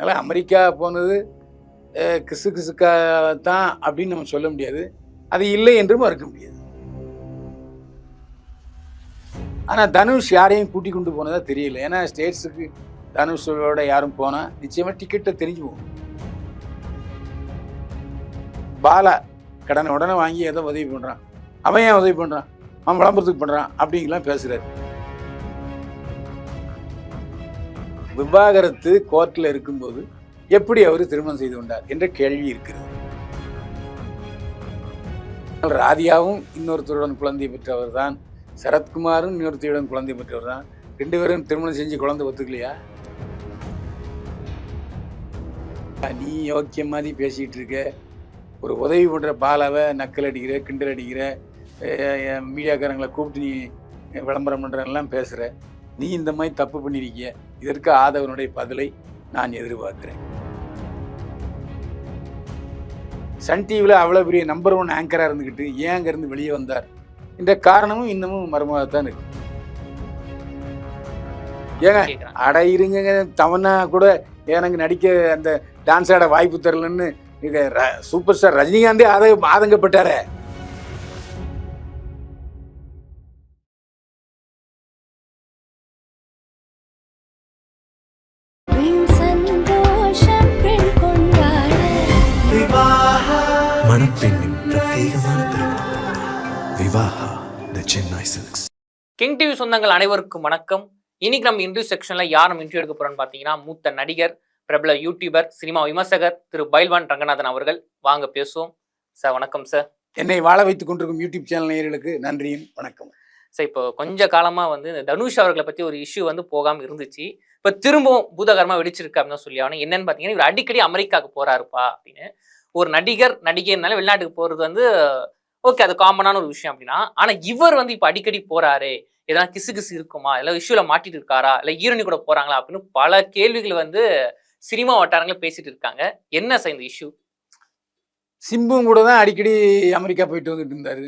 அதனால் அமெரிக்கா போனது கிசு கிசுக்கா தான் அப்படின்னு நம்ம சொல்ல முடியாது. அது இல்லை என்றும் மறுக்க முடியாது. ஆனால் தனுஷ் யாரையும் கூட்டி கொண்டு போனதா தெரியல. ஏன்னா ஸ்டேட்ஸுக்கு தனுஷோட யாரும் போனால் நிச்சயமாக டிக்கெட்டை தெரிஞ்சு போகும். பாலா கடனை உடனே வாங்கி ஏதோ உதவி பண்ணுறான் அவன் ஏன் உதவி பண்ணுறான் அவன் விளம்பரத்துக்கு பண்ணுறான் அப்படிங்கலாம் பேசுகிறாரு விவாகரத்து கோர்ட்டில் இருக்கும்போது எப்படி அவர் திருமணம் செய்து கொண்டார் என்ற கேள்வி இருக்கிறது. ராதியாவும் இன்னொருத்தருடன் குழந்தை பெற்றவர் தான் சரத்குமாரும் இன்னொருத்தையுடன் குழந்தை பெற்றவர் தான் ரெண்டு பேரும் திருமணம் செஞ்சு குழந்தை ஒத்துக்கலையா? நீ யோக்கிய மாதிரி பேசிக்கிட்டு இருக்க. ஒரு உதவி பண்ணுற பாலாவை நக்கல் அடிக்கிற கிண்டல் அடிக்கிற மீடியாக்காரங்களை கூப்பிட்டு நீ விளம்பரம் பண்ணுறலாம் பேசுகிற நீ இந்த மாதிரி தப்பு பண்ணியிருக்கிய இதற்கு ஆதவனுடைய பதிலை நான் எதிர்பார்க்கிறேன். சன் டிவியில் அவ்வளோ பெரிய நம்பர் ஒன் ஆங்கராக இருந்துக்கிட்டு ஏன் அங்கேருந்து வெளியே வந்தார்? என்ற காரணமும் இன்னமும் மர்மமாகத்தான் இருக்கு. ஏங்க. அட இருங்க தமன்னா கூட எனக்கு நடிக்க அந்த டான்ஸ் ஆட வாய்ப்பு தரலன்னு சூப்பர் ஸ்டார் ரஜினிகாந்தே ஆத ஆதங்கப்பட்டாரே. மணப்பெண்ணின் பிரத்யேகமான திருமணம் Vivaha the Chennai silks king TV சொந்தங்கள் அனைவருக்கும் வணக்கம். இன்னைக்கு நம்ம இன்டர்வியூ செக்ஷன்ல யார் நம்ம இன்டர்வியூ எடுக்க போறோம்னு பாத்தீங்கன்னா மூத்த நடிகர் பிரபல யூடியூபர் சினிமா விமர்சகர் திரு பைல்வான் ரங்கநாதன் அவர்கள். வாங்க பேசுவோம். சார் வணக்கம் சார் என்னை வாழ வைத்துக் கொண்டிருக்கும் யூடியூப் சேனல் நேயர்களுக்கு நன்றியும் வணக்கம் சார் இப்போ கொஞ்ச காலமா வந்து இந்த தனுஷ் அவர்களை பத்தி ஒரு இஷ்யூ வந்து போகாம இருந்துச்சு. இப்போ திரும்பவும் பூதகரமா வெடிச்சிருக்கு அப்படின்னு சொல்லி ஆகணும். என்னன்னு பாத்தீங்கன்னா இவர் அடிக்கடி அமெரிக்காவுக்கு போறாருப்பா அப்படின்னு. ஒரு நடிகர் நடிகைனால வெளிநாட்டுக்கு போகிறது வந்து ஓகே அது காமனான ஒரு விஷயம் அப்படின்னா ஆனால் இவர் வந்து இப்போ அடிக்கடி போகிறாரு எதனா கிசு கிசு இருக்குமா இல்லை இஷ்யூவில் மாட்டிட்டு இருக்காரா இல்லை ஈரணி கூட போகிறாங்களா அப்படின்னு பல கேள்விகள் வந்து சினிமா வட்டாரங்களும் பேசிட்டு இருக்காங்க. என்ன சார் இந்த இஷ்யூ சிம்புவும் கூட தான் அடிக்கடி அமெரிக்கா போயிட்டு வந்துட்டு இருந்தாரு.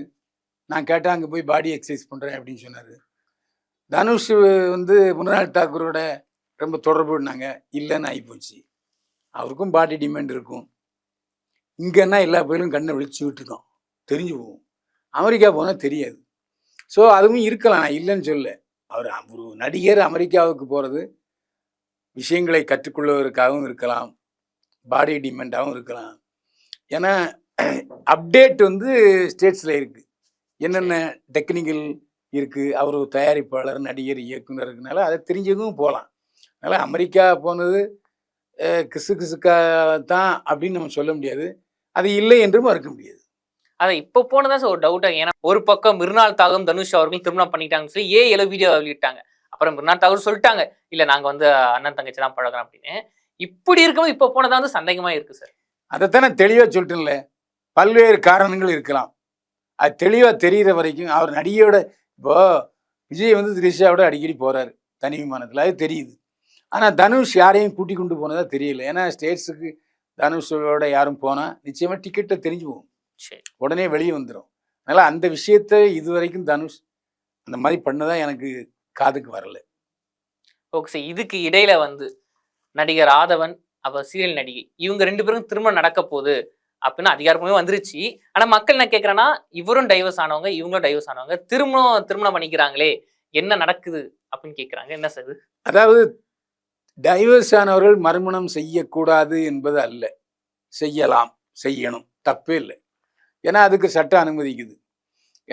நான் கேட்டால் அங்கே போய் பாடி எக்ஸசைஸ் பண்ணுறேன் அப்படின்னு சொன்னார். தனுஷ் வந்து முன்னாள் தாக்கூரோட ரொம்ப தொடர்புனாங்க இல்லைன்னு ஆகிப்போச்சு அவருக்கும் பாடி டிமாண்ட் இருக்கும். இங்கன்னா எல்லா பேரும் கண்ணை விழிச்சு விட்டுருக்கோம் தெரிஞ்சு போகும். அமெரிக்கா போனால் தெரியாது. ஸோ அதுவும் இருக்கலாம். நான் இல்லைன்னு சொல்ல. அவர் ஒரு நடிகர் அமெரிக்காவுக்கு போகிறது விஷயங்களை கற்றுக்கொள்வதற்காகவும் இருக்கலாம். பாடி டிமெண்டாகவும் இருக்கலாம். ஏன்னா அப்டேட் வந்து ஸ்டேட்ஸில் இருக்குது என்னென்ன டெக்னிக்கல் இருக்குது அவர் தயாரிப்பாளர் நடிகர் இயக்குனர் இருக்கனால அதை தெரிஞ்சதும் போகலாம். அதனால் அமெரிக்கா போனது கிசு கிசுக்கா தான் அப்படின்னு நம்ம சொல்ல முடியாது. அது இல்லை என்றும் மறுக்க முடியாது. அதை இப்போ போனதான் சார் ஒரு டவுட்டா ஏன்னா ஒரு பக்கம் மிருநாள் தாகம் தனுஷ் அவர்கள் திருமணம் பண்ணிட்டாங்கன்னு சொல்லி ஏ எழு வீடியோ வெளியிட்டாங்க. அப்புறம் மிருநாள் தாகூர் சொல்லிட்டாங்க இல்ல நாங்க வந்து அண்ணன் தங்கச்சி தான் பழகிறோம் அப்படின்னு. இப்படி இருக்கும்போது இப்போ போனதா வந்து சந்தேகமா இருக்கு சார் அதைத்தான் நான் தெளிவாக சொல்லிட்டேன்ல. பல்வேறு காரணங்கள் இருக்கலாம். அது தெளிவாக தெரிகிற வரைக்கும் அவர் நடிகையோட இப்போ விஜய் வந்து திரிஷாவோட அடிக்கடி போகிறாரு தனி விமானத்தில். அது தெரியுது. ஆனால் தனுஷ் யாரையும் கூட்டி கொண்டு போனதா தெரியல. ஏன்னா ஸ்டேட்ஸுக்கு தனுஷோட யாரும் போனால் நிச்சயமாக டிக்கெட்டை தெரிஞ்சு போகும். சரி. உடனே வெளியே வந்துடும் அதனால் அந்த விஷயத்தை இதுவரைக்கும் தனுஷ் அந்த மாதிரி பண்ணதா எனக்கு காதுக்கு வரல. ஓகே சார் இதுக்கு இடையில வந்து நடிகர் ஆதவன் அப்ப சீரியல் நடிகை இவங்க ரெண்டு பேரும் திருமணம் நடக்க போகுது அப்படின்னு அதிகாரமே வந்துருச்சு. ஆனா மக்கள் என்ன கேக்குறேன்னா இவரும் டைவர்ஸ் ஆனவங்க இவங்களும் டைவர்ஸ் ஆனவங்க திருமணம் திருமணம் பண்ணிக்கிறாங்களே என்ன நடக்குது அப்படின்னு கேக்குறாங்க. என்ன சார் அதாவது டைவர்ஸ் ஆனவர்கள் மறுமணம் செய்யக்கூடாது என்பது அல்ல. செய்யலாம் செய்யணும். தப்பே இல்லை. ஏன்னா அதுக்கு சட்டம் அனுமதிக்குது.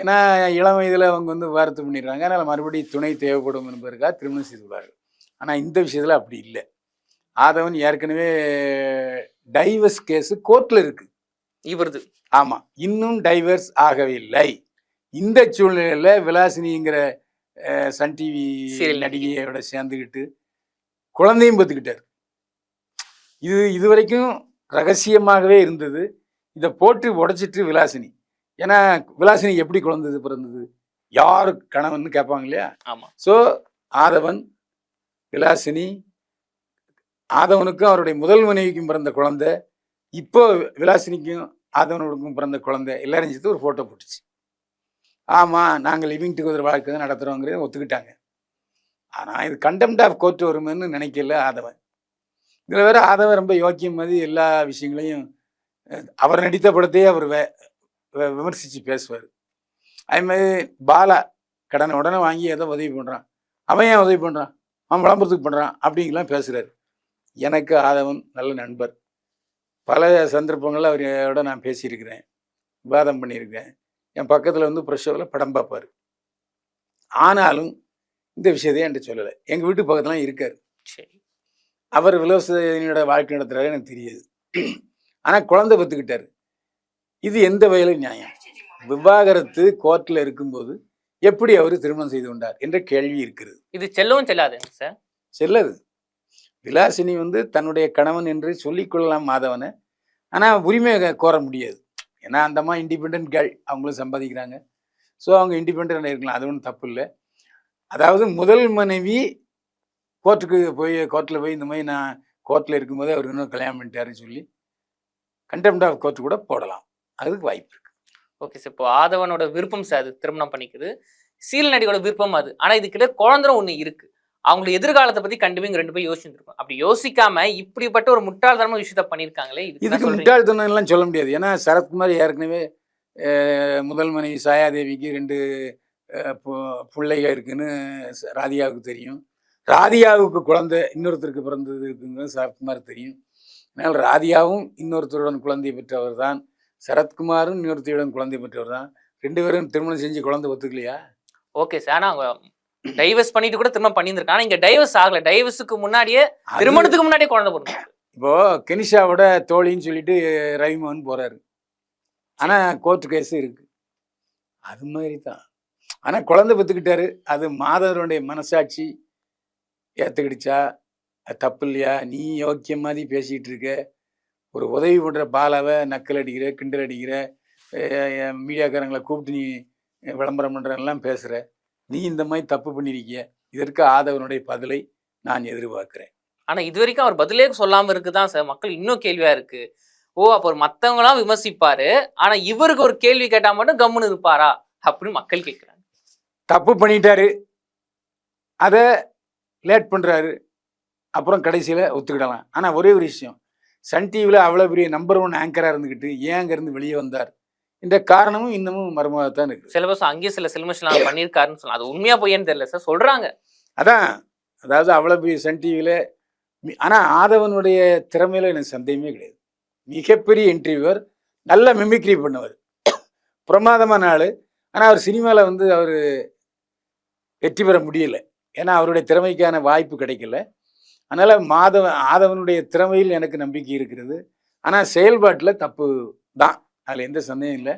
ஏன்னா இளம் வயதில் அவங்க வந்து வாரத்து பண்ணிடுறாங்க. அதனால் மறுபடியும் துணை தேவைப்படும் என்பதற்காக திருமணம் செய்து கொள்வார்கள் ஆனால் இந்த விஷயத்தில் அப்படி இல்லை. ஆதவன் ஏற்கனவே டைவர்ஸ் கேஸு கோர்ட்டில் இருக்குது இவருது. ஆமாம் இன்னும் டைவர்ஸ் ஆகவில்லை இந்த சூழ்நிலையில் விலாசினிங்கிற சன் டிவி நடிகையோட சேர்ந்துக்கிட்டு குழந்தையும் பெற்றுக்கிட்டார் இது இது வரைக்கும் ரகசியமாகவே இருந்தது. இதை போட்டு உடைச்சிட்டு விலாசினி. ஏன்னா விலாசினி எப்படி குழந்தது பிறந்தது? யார் கணவன் கேட்பாங்க இல்லையா? ஆமா. ஸோ ஆதவன் விலாசினி ஆதவனுக்கும் அவருடைய முதல் மனைவிக்கும் பிறந்த குழந்தை. இப்போ விலாசினிக்கும் ஆதவனுக்கும் பிறந்த குழந்தை. எல்லாரும் சேர்த்து ஒரு ஃபோட்டோ போட்டுச்சு. ஆமாம் நாங்கள் லிவிங் டுகெதர் வாழ்க்கை தான் நடத்துகிறோங்கிறத ஒத்துக்கிட்டாங்க. ஆனால் இது கண்டெம்ட் ஆஃப் கோர்ட் வருமென்னு நினைக்கல ஆதவன். இதில் வேற ஆதவன் ரொம்ப யோக்கியம் மாதிரி எல்லா விஷயங்களையும் அவர் நடித்த படத்தையே அவர் வே விமர்சித்து பேசுவார். அதுமாதிரி பாலா கடனை உடனே வாங்கி ஏதோ உதவி பண்ணுறான் அவன் ஏன் உதவி பண்ணுறான் அவன் விளம்பரத்துக்கு பண்ணுறான் அப்படிங்கலாம் பேசுகிறாரு எனக்கு ஆதவன் நல்ல நண்பர். பல சந்தர்ப்பங்களில் அவரோட நான் பேசியிருக்கிறேன். விவாதம் பண்ணியிருக்கேன் என் பக்கத்தில் வந்து பிரஷோவில் படம் பார்ப்பார். ஆனாலும் இந்த விஷயத்தையும் என்கிட்ட சொல்லலை. எங்கள் வீட்டு பக்கத்துலாம் இருக்கார். சரி. அவர் விவசாயினோட வாழ்க்கை நடத்துறாரு எனக்கு தெரியாது. ஆனால் குழந்தை பெற்றுக்கிட்டாரு இது எந்த வகையிலும் நியாயம். விவாகரத்து கோர்ட்டில் இருக்கும்போது எப்படி அவர் திருமணம் செய்து கொண்டார் என்ற கேள்வி இருக்கிறது. இது செல்லவும் செல்லாதுங்க சார்? செல்லது. விலாசினி வந்து தன்னுடைய கணவன் என்று சொல்லிக்கொள்ளலாம் மாதவனை. ஆனால் உரிமை கோர முடியாது. ஏன்னா அந்த அம்மா இண்டிபெண்ட் கேர்ள் அவங்களும் சம்பாதிக்கிறாங்க. ஸோ அவங்க இண்டிபெண்ட்டாக இருக்கலாம். அது ஒன்றும் தப்பு இல்லை. அதாவது முதல் மனைவி கோர்ட்டுக்கு போய் கோர்ட்டில் போய் இந்த மாதிரி நான் கோர்ட்டில் இருக்கும்போது அவர் இன்னும் கல்யாணம் பண்ணிட்டாருன்னு சொல்லி கண்டெம்ட் ஆஃப் கோர்ட்டு கூட போடலாம். அதுக்கு வாய்ப்பு இருக்கு. ஓகே சார் இப்போ ஆதவனோட விருப்பம் சார் அது திருமணம் பண்ணிக்குது. சீல் நடிகோட விருப்பம் அது. ஆனா இதுக்கிட்ட குழந்தைரும் ஒண்ணு இருக்கு. அவங்களோட எதிர்காலத்தை பத்தி கண்டிப்பா இங்க ரெண்டு பேரும் யோசிச்சிருக்கோம் அப்படி யோசிக்காம இப்படிப்பட்ட ஒரு முட்டாள்தனமான விஷயத்த பண்ணிருக்காங்களே இதுக்கு என்ன இதுக்கு சொல்றீங்க? முட்டாள்தனம் எல்லாம் சொல்ல முடியாது. ஏன்னா சரத்குமார் ஏற்கனவே முதல் மனைவி சாயாதேவிக்கு ரெண்டு அஹ், பு- பிள்ளைக இருக்குன்னு ராதிகாவுக்கு தெரியும். ராதிகாவுக்கு குழந்தை இன்னொருத்தருக்கு பிறந்தது இருக்குங்கிறது சரத்குமார் தெரியும். அதனால் ராதிகாவும் இன்னொருத்தருடன் குழந்தை பெற்றவர் தான் சரத்குமாரும் இன்னொருத்தையுடன் குழந்தை பெற்றவர் தான் ரெண்டு பேரும் திருமணம் செஞ்சு குழந்தை ஒத்துக்கலையா? Okay sir. அவங்க டைவர்ஸ் பண்ணிட்டு கூட திருமணம் பண்ணியிருந்திருக்காங்க. ஆனா இங்க டைவர்ஸ் ஆகல. டைவர்ஸுக்கு முன்னாடியே திருமணத்துக்கு முன்னாடியே குழந்தை பிறந்து இப்போ கெனிஷாவோட தோழின்னு சொல்லிட்டு ரவிமோகன் போறாரு. ஆனா கோர்ட்டு கேஸ் இருக்கு. அது மாதிரி தான் ஆனால் குழந்தை பெற்றுக்கிட்டாரு அது மாதவருடைய மனசாட்சி. ஏற்றுக்கிடுச்சா அது தப்பு இல்லையா? நீ யோக்கியம் மாதிரி பேசிக்கிட்டு இருக்க. ஒரு உதவி பண்ணுற பாலாவை நக்கல் அடிக்கிற கிண்டல் அடிக்கிற மீடியாக்காரங்களை கூப்பிட்டு நீ விளம்பரம் பண்ணுறலாம் பேசுகிற நீ இந்த மாதிரி தப்பு பண்ணியிருக்கிய இதற்கு ஆதவனுடைய பதிலை நான் எதிர்பார்க்குறேன். ஆனால் இது வரைக்கும் அவர் பதிலே சொல்லாம இருக்குதான் சார்? மக்கள் இன்னும் கேள்வியாக இருக்குது ஓ அப்போ மற்றவங்களாம் விமர்சிப்பார். விமர்சிப்பாரு இவருக்கு ஒரு கேள்வி கேட்டால் மட்டும் கம்முன்னு இருப்பாரா? அப்படின்னு மக்கள் கேட்குறாங்க தப்பு பண்ணிட்டாரு. அதை லேட் பண்ணுறாரு அப்புறம் கடைசியில் ஒத்துக்கிடலாம். ஆனால் ஒரே ஒரு விஷயம். சன் டிவியில் அவ்வளோ பெரிய நம்பர் ஒன் ஆங்கராக இருந்துக்கிட்டு ஏன் அங்கேருந்து வெளியே வந்தார்? இந்த காரணமும் இன்னமும் மர்மமாக தான் இருக்குது. சிலபஸ் அங்கேயும் சில சிலமிஷன்லாம் பண்ணியிருக்காருன்னு சொல்லலாம் அது உண்மையா பொய்யான்னு தெரியல சார் சொல்றாங்க. அதான் அதாவது அவ்வளோ பெரிய சன் டிவியில் ஆனால் ஆதவனுடைய திறமையில எனக்கு சந்தேகமே கிடையாது. மிகப்பெரிய இன்டர்வியூவர் நல்ல மிமிக்ரி பண்ணவர். பிரமாதமான ஆள். ஆனால் அவர் சினிமாவில் வந்து அவர் வெற்றி பெற முடியல. ஏன்னா அவருடைய திறமைக்கான வாய்ப்பு கிடைக்கல. அதனால் மாதவன் ஆதவனுடைய திறமையில் எனக்கு நம்பிக்கை இருக்கிறது. ஆனால் செயல்பாட்டில் தப்பு தான். அதில் எந்த சந்தேகம் இல்லை.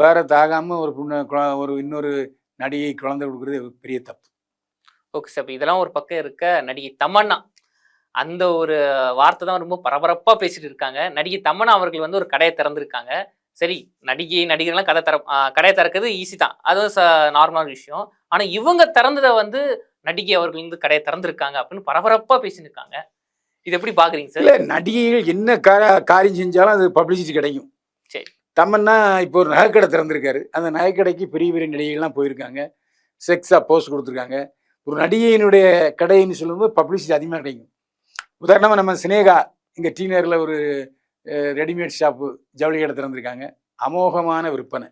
வேற தாகாமல் ஒரு பொண்ணு ஒரு இன்னொரு நடிகை குழந்தை கொடுக்குறது பெரிய தப்பு. ஓகே சார் இதெல்லாம் ஒரு பக்கம் இருக்க நடிகை தமன்னா அந்த ஒரு வார்த்தை தான் ரொம்ப பரபரப்பாக பேசிட்டு இருக்காங்க. நடிகை தமன்னா அவர்கள் வந்து ஒரு கடையை திறந்திருக்காங்க. சரி நடிகை நடிகர்லாம் கதை ஆஹ் கடையை திறக்கிறது ஈஸி தான். அதுவும் நார்மலான விஷயம். ஆனா இவங்க திறந்ததை வந்து நடிகை அவர்கள் வந்து கடையை திறந்திருக்காங்க அப்படின்னு பரபரப்பா பேசியிருக்காங்க இது எப்படி பாக்குறீங்க சார்? இல்லை நடிகைகள் என்ன காரியம் செஞ்சாலும் அது பப்ளிசிட்டி கிடைக்கும். சரி. தமன்னா இப்போ ஒரு நகைக்கடை திறந்திருக்காரு. அந்த நகைக்கடைக்கு பெரிய பெரிய நடிகைகள்லாம் போயிருக்காங்க. செக்ஸாக போஸ்ட் கொடுத்துருக்காங்க. ஒரு நடிகையினுடைய கடைன்னு சொல்லும்போது பப்ளிசிட்டி அதிகமாக கிடைக்கும். உதாரணமாக நம்ம சினேகா இங்கே டீனரில் ஒரு ரெடிமேட் ஷாப்பு ஜவுளி கடை திறந்திருக்காங்க. அமோகமான விற்பனை.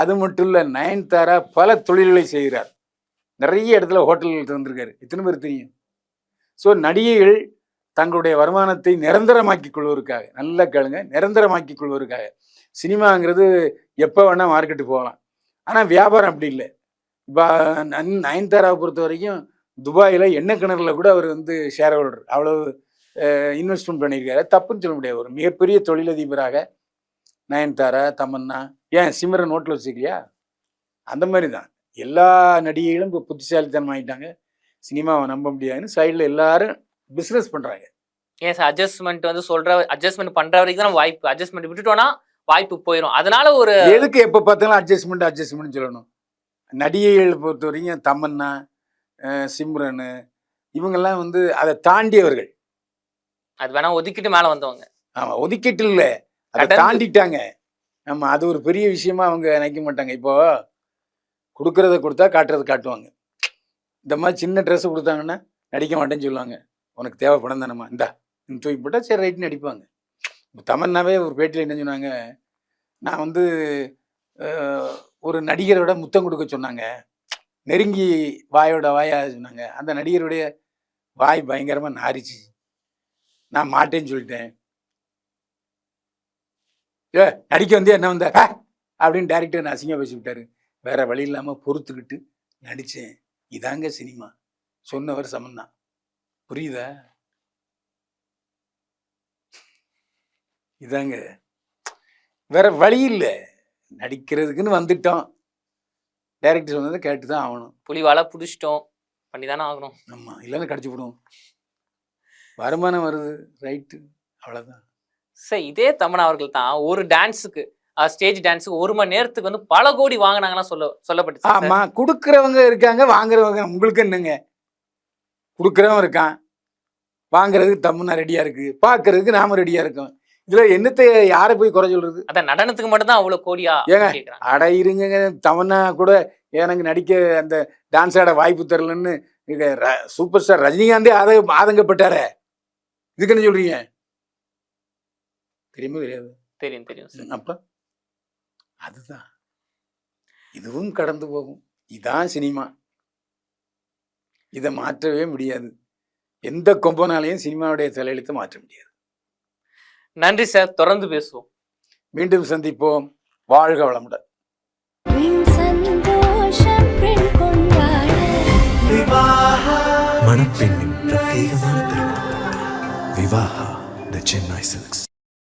அது மட்டும் இல்லை நயன்தாரா பல தொழில்களை செய்கிறார். நிறைய இடத்துல ஹோட்டல்கள் திறந்திருக்காரு. இத்தனை பேர் தெரியும். ஸோ நடிகைகள் தங்களுடைய வருமானத்தை நிரந்தரமாக்கிக் கொள்வதற்காக நல்லா கேளுங்க நிரந்தரமாக்கிக் கொள்வதற்காக. சினிமாங்கிறது எப்போ வேணால் மார்க்கெட்டுக்கு போகலாம். ஆனால் வியாபாரம் அப்படி இல்லை. இப்போ நயன்தாராவை பொறுத்த வரைக்கும் துபாயில் எண்ணெய் கிணறுல கூட அவர் வந்து ஷேர் ஹோல்டர் அவ்வளோ இன்வெஸ்ட்மெண்ட் பண்ணியிருக்காரு. தப்புன்னு சொல்ல முடியாது. ஒரு மிகப்பெரிய தொழிலதிபராக நயன்தாரா தமன்னா ஏன் சிம்ரன் நோட்டில் வச்சுக்கலையா அந்த மாதிரி தான் எல்லா நடிகைகளும் இப்போ புத்திசாலித்தனம் ஆகிட்டாங்க சினிமாவை நம்ப முடியாதுன்னு சைடில் எல்லாரும் பிஸ்னஸ் பண்ணுறாங்க ஏன் சார் அட்ஜஸ்ட்மெண்ட் வந்து சொல்ற அட்ஜஸ்ட்மெண்ட் பண்ற வரைக்கும் தான் வாய்ப்பு அட்ஜஸ்ட்மெண்ட் விட்டுட்டோம்னா வாய்ப்பு போயிடும் அதனால ஒரு எதுக்கு எப்போ பார்த்தாலும் அட்ஜஸ்ட்மெண்ட் அட்ஜஸ்ட்மெண்ட் சொல்லணும். நடிகைகள் பொறுத்த வரைக்கும் தமன்னா சிம்ரனு இவங்கெல்லாம் வந்து அதை தாண்டியவர்கள். அது வேணா ஒதுக்கிட்டு மேல வந்தவங்க. ஆமாம் ஒதுக்கிட்டு இல்லை. அதை. தாண்டிட்டாங்க. ஆமா அது ஒரு பெரிய விஷயமா அவங்க நினைக்க மாட்டாங்க. இப்போ கொடுக்கறத கொடுத்தா காட்டுறத காட்டுவாங்க. இந்த மாதிரி சின்ன ட்ரெஸ் கொடுத்தாங்கன்னா நடிக்க மாட்டேன்னு சொல்லுவாங்க. உனக்கு தேவைப்படம் தானம்மா. இந்தா தூக்கி போட்டால் சரி ரைட்னு நடிப்பாங்க. தமன்னாவே ஒரு பேட்டியில் என்ன சொன்னாங்க? நான் வந்து ஒரு நடிகரோட முத்தம் கொடுக்க சொன்னாங்க. நெருங்கி வாயோட வாயா சொன்னாங்க. அந்த நடிகருடைய வாய் பயங்கரமாக நாரிச்சு நான் மாட்டேன்னு சொல்லிட்டேன். ஏ நடிக்க வந்து என்ன வந்த! அப்படின்னு டேரக்டர் அசிங்கமாக பேசி விட்டாரு. வேற வழி இல்லாமல் பொறுத்துக்கிட்டு நடித்தேன் இதாங்க சினிமா. சொன்னவர் சமன்னா புரியுதா? இதாங்க. வேற வழி இல்லை. நடிக்கிறதுக்குன்னு வந்துட்டோம். டைரக்டர் சொன்னதை கேட்டு தான் ஆகணும் புலிவால புடிச்சிட்டோம். பண்ணி தானே ஆகணும். ஆமாம் இல்லைன்னா கடிச்சு விடுவோம் வருமானம் வருது ரைட்டு அவ்வளோதான் சார் இதே தமனா அவர்கள் தான் ஒரு டான்ஸுக்கு ஸ்டேஜ் டான்ஸுக்கு ஒரு மணி நேரத்துக்கு வந்து பல கோடி வாங்கினாங்கன்னா சொல்ல சொல்லப்பட்டுச்சு சார். ஆமாம் கொடுக்குறவங்க இருக்காங்க வாங்குறவங்க உங்களுக்கு என்னங்க? கொடுக்குறவன் இருக்கான் வாங்குறதுக்கு தம்முனா ரெடியாக இருக்குது பார்க்கறதுக்கு நாம ரெடியாக இருக்கோம். இதில் என்னத்தை யாரை போய் குறை சொல்கிறது அதான் நடனத்துக்கு மட்டும் தான் அவ்வளவு கோடியா ஏங்க, அட இருங்க தமன்னா கூட எனக்கு நடிக்க அந்த டான்ஸ் ஆட வாய்ப்பு தரலன்னு சூப்பர் ஸ்டார் ரஜினிகாந்தே ஆத ஆதங்கப்பட்டாரே. இதுக்கு என்ன சொல்றீங்க? தெரியுமா தெரியாது? தெரியும் தெரியும் சார். அப்ப? அதுதான். இதுவும் கடந்து போகும். இதான் சினிமா. இதை மாற்றவே முடியாது. எந்த கொம்பனாலையும் சினிமாவுடைய தலையெழுத்தை மாற்ற முடியாது. நன்றி சார். தொடர்ந்து பேசுவோம். மீண்டும் சந்திப்போம். வாழ்க வளமுடன். மணப்பெண்ணின் பிரத்யேகமான திருமணம் விவாஹா த சென்னை சில்க்ஸ்